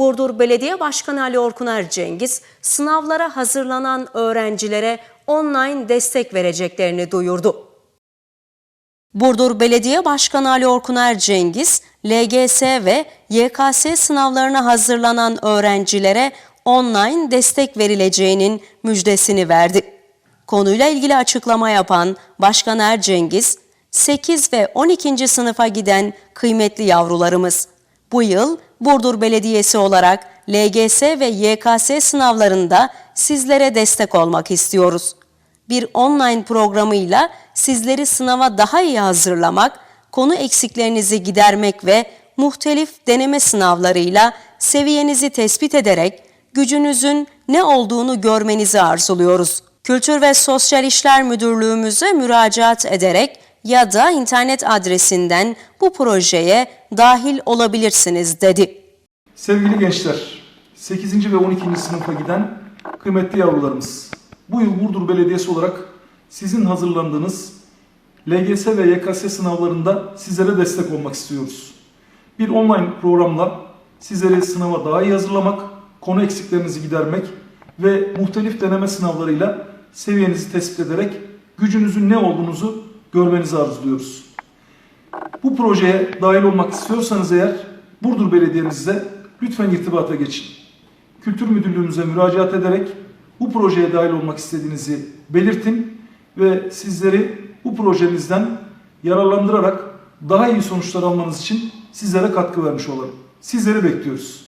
Burdur Belediye Başkanı Ali Orkuner Cengiz, sınavlara hazırlanan öğrencilere online destek vereceklerini duyurdu. Burdur Belediye Başkanı Ali Orkuner Cengiz, LGS ve YKS sınavlarına hazırlanan öğrencilere online destek verileceğinin müjdesini verdi. Konuyla ilgili açıklama yapan Başkan Er Cengiz, 8 ve 12. sınıfa giden kıymetli yavrularımız, bu yıl Burdur Belediyesi olarak LGS ve YKS sınavlarında sizlere destek olmak istiyoruz bir online programıyla sizleri sınava daha iyi hazırlamak, konu eksiklerinizi gidermek ve muhtelif deneme sınavlarıyla seviyenizi tespit ederek gücünüzün ne olduğunu görmenizi arzuluyoruz. Kültür ve Sosyal İşler Müdürlüğümüze müracaat ederek ya da internet adresinden bu projeye dahil olabilirsiniz dedi. Sevgili gençler, 8. ve 12. sınıfa giden kıymetli yavrularımız, bu yıl Burdur Belediyesi olarak sizin hazırlandığınız LGS ve YKS sınavlarında sizlere destek olmak istiyoruz. Bir online programla sizleri sınava daha iyi hazırlamak, konu eksiklerinizi gidermek ve muhtelif deneme sınavlarıyla seviyenizi tespit ederek gücünüzün ne olduğunuzu görmenizi arzuluyoruz. Bu projeye dahil olmak istiyorsanız eğer Burdur Belediyenizle lütfen irtibata geçin. Kültür Müdürlüğümüze müracaat ederek bu projeye dahil olmak istediğinizi belirtin ve sizleri bu projemizden yararlandırarak daha iyi sonuçlar almanız için sizlere katkı vermiş olalım. Sizleri bekliyoruz.